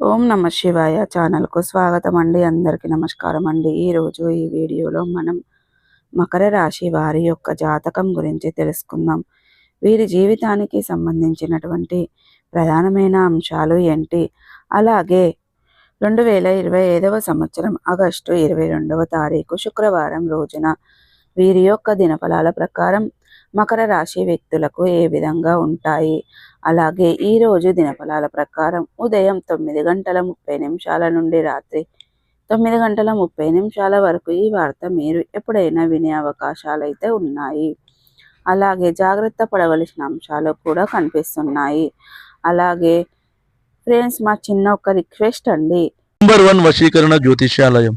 ఓం నమ శివాయ ఛానల్కు స్వాగతం అండి అందరికీ నమస్కారం అండి ఈరోజు ఈ వీడియోలో మనం మకర రాశి వారి యొక్క జాతకం గురించి తెలుసుకుందాం. వీరి జీవితానికి సంబంధించినటువంటి ప్రధానమైన అంశాలు ఏంటి? అలాగే రెండు వేల ఇరవై ఐదవ సంవత్సరం ఆగస్టు ఇరవై రెండవ తారీఖు శుక్రవారం రోజున వీరి యొక్క దినఫలాల ప్రకారం మకర రాశి వ్యక్తులకు ఏ విధంగా ఉంటాయి? అలాగే ఈరోజు దినఫలాల ప్రకారం ఉదయం తొమ్మిది గంటల ముప్పై నిమిషాల నుండి రాత్రి తొమ్మిది గంటల ముప్పై నిమిషాల వరకు ఈ వార్త మీరు ఎప్పుడైనా వినే అవకాశాలు అయితే ఉన్నాయి. అలాగే జాగ్రత్త పడవలసిన అంశాలు కూడా కనిపిస్తున్నాయి. అలాగే ఫ్రెండ్స్ మా చిన్న ఒక రిక్వెస్ట్ అండి. నంబర్ వన్ వశీకరణ జ్యోతిష్యాలయం.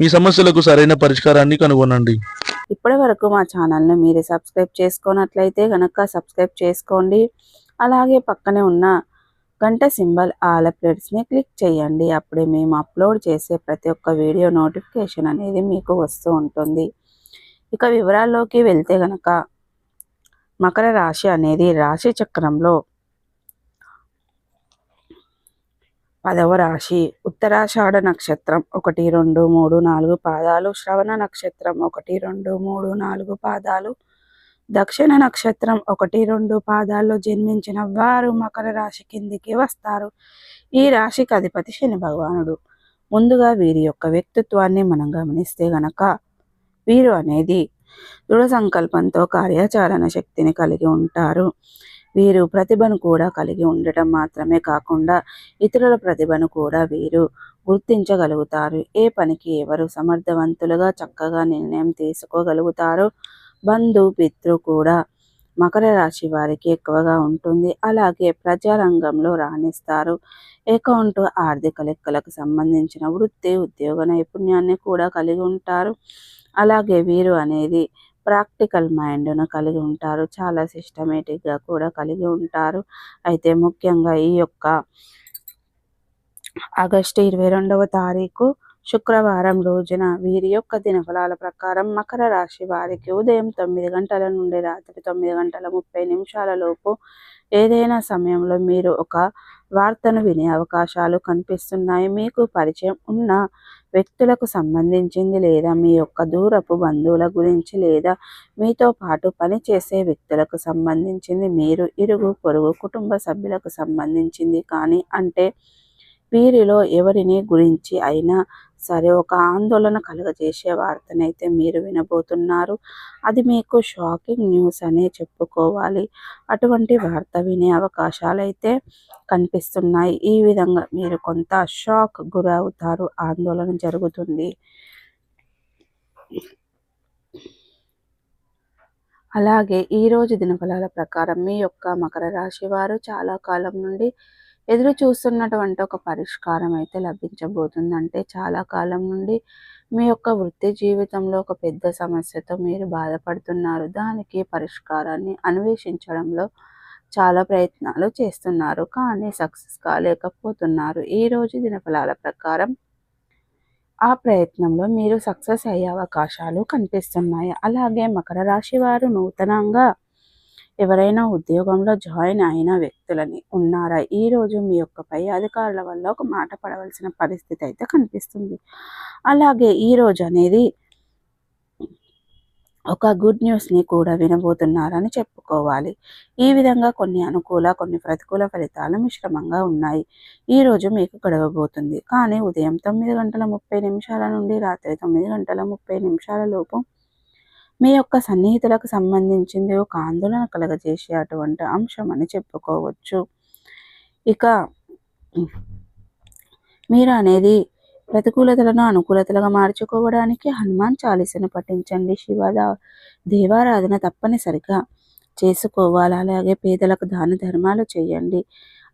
మీ సమస్యలకు సరైన పరిష్కారాన్ని కనుగొనండి. ఇప్పటి వరకు మా ఛానల్ని మీరు సబ్స్క్రైబ్ చేసుకున్నట్లయితే కనుక సబ్స్క్రైబ్ చేసుకోండి. అలాగే పక్కనే ఉన్న గంట సింబల్ ఆల్ అప్డేట్స్ని క్లిక్ చేయండి. అప్పుడే మేము అప్లోడ్ చేసే ప్రతి ఒక్క వీడియో నోటిఫికేషన్ అనేది మీకు వస్తూ ఉంటుంది. ఇక వివరాల్లోకి వెళ్తే గనక మకర రాశి అనేది రాశి చక్రంలో పదవ రాశి. ఉత్తరాషాఢ నక్షత్రం ఒకటి రెండు మూడు నాలుగు పాదాలు. శ్రవణ నక్షత్రం ఒకటి రెండు మూడు నాలుగు పాదాలు. దక్షిణ నక్షత్రం ఒకటి రెండు పాదాల్లో జన్మించిన వారు మకర రాశి కిందికి వస్తారు. ఈ రాశికి అధిపతి శని భగవానుడు. ముందుగా వీరి యొక్క వ్యక్తిత్వాన్ని మనం గమనిస్తే గనక వీరు అనేది దృఢ సంకల్పంతో కార్యాచరణ శక్తిని కలిగి ఉంటారు. వీరు ప్రతిభను కూడా కలిగి ఉండటం మాత్రమే కాకుండా ఇతరుల ప్రతిభను కూడా వీరు గుర్తించగలుగుతారు. ఏ పనికి ఎవరు సమర్థవంతులుగా చక్కగా నిర్ణయం తీసుకోగలుగుతారో బంధు పితృ కూడా మకర రాశి వారికి ఎక్కువగా ఉంటుంది. అలాగే ప్రజారంగంలో రాణిస్తారు. అకౌంట్ ఆర్థిక లెక్కలకు సంబంధించిన వృత్తి ఉద్యోగ నైపుణ్యాన్ని కూడా కలిగి ఉంటారు. అలాగే వీరు అనేది ప్రాక్టికల్ మైండ్ను కలిగి ఉంటారు. చాలా సిస్టమేటిక్గా కూడా కలిగి ఉంటారు. అయితే ముఖ్యంగా ఈ యొక్క ఆగస్టు ఇరవై రెండవ తారీఖు శుక్రవారం రోజున వీరి యొక్క దినఫలాల ప్రకారం మకర రాశి వారికి ఉదయం తొమ్మిది గంటల నుండి రాత్రి తొమ్మిది గంటల ముప్పై నిమిషాల లోపు ఏదైనా సమయంలో మీరు ఒక వార్తను వినే అవకాశాలు కనిపిస్తున్నాయి. మీకు పరిచయం ఉన్న వ్యక్తులకు సంబంధించింది లేదా మీ యొక్క దూరపు బంధువుల గురించి లేదా మీతో పాటు పనిచేసే వ్యక్తులకు సంబంధించింది మీరు ఇరుగు పొరుగు కుటుంబ సభ్యులకు సంబంధించింది కానీ అంటే వీరిలో ఎవరిని గురించి అయినా సరే ఒక ఆందోళన కలుగజేసే వార్తనైతే మీరు వినబోతున్నారు. అది మీకు షాకింగ్ న్యూస్ అనే చెప్పుకోవాలి. అటువంటి వార్త వినే అవకాశాలు అయితే కనిపిస్తున్నాయి. ఈ విధంగా మీరు కొంత షాక్ గురవుతారు. ఆందోళన జరుగుతుంది. అలాగే ఈరోజు దినఫలాల ప్రకారం మీ యొక్క మకర రాశి వారు చాలా కాలం నుండి ఎదురు చూస్తున్నటువంటి ఒక పరిష్కారం అయితే లభించబోతుందంటే చాలా కాలం నుండి మీ యొక్క వృత్తి జీవితంలో ఒక పెద్ద సమస్యతో మీరు బాధపడుతున్నారు. దానికి పరిష్కారాన్ని అన్వేషించడంలో చాలా ప్రయత్నాలు చేస్తున్నారు. కానీ సక్సెస్ కాలేకపోతున్నారు. ఈ రోజు దినఫలాల ప్రకారం ఆ ప్రయత్నంలో మీరు సక్సెస్ అయ్యే అవకాశాలు కనిపిస్తున్నాయి. అలాగే మకర రాశి వారు నూతనంగా ఎవరైనా ఉద్యోగంలో జాయిన్ అయిన వ్యక్తులని ఉన్నారా? ఈరోజు మీ యొక్క పై అధికారుల వల్ల ఒక మాట పడవలసిన పరిస్థితి అయితే కనిపిస్తుంది. అలాగే ఈరోజు అనేది ఒక గుడ్ న్యూస్ని కూడా వినబోతున్నారని చెప్పుకోవాలి. ఈ విధంగా కొన్ని అనుకూల కొన్ని ప్రతికూల ఫలితాలు మిశ్రమంగా ఉన్నాయి. ఈరోజు మీకు గడవబోతుంది. కానీ ఉదయం తొమ్మిది గంటల ముప్పై నిమిషాల నుండి రాత్రి తొమ్మిది గంటల ముప్పై నిమిషాల లోపు మీ యొక్క సన్నిహితులకు సంబంధించింది ఒక ఆందోళన కలగజేసే అటువంటి అంశం అని చెప్పుకోవచ్చు. ఇక మీరు అనేది ప్రతికూలతలను అనుకూలతలుగా మార్చుకోవడానికి హనుమాన్ చాలీసను పఠించండి. శివ దేవారాధన తప్పనిసరిగా చేసుకోవాలి. అలాగే పేదలకు దాన ధర్మాలు చేయండి.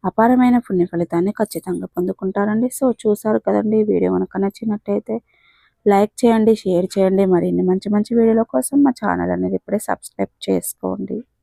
అపారమైన పుణ్య ఫలితాన్ని ఖచ్చితంగా పొందుకుంటారండి. సో చూసారు కదండి ఈ వీడియో. మనకు నచ్చినట్టయితే లైక్ చేయండి షేర్ చేయండి. మరిన్ని మంచి మంచి వీడియోల కోసం మా ఛానల్ అనేది ఇప్పుడే సబ్స్క్రైబ్ చేసుకోండి.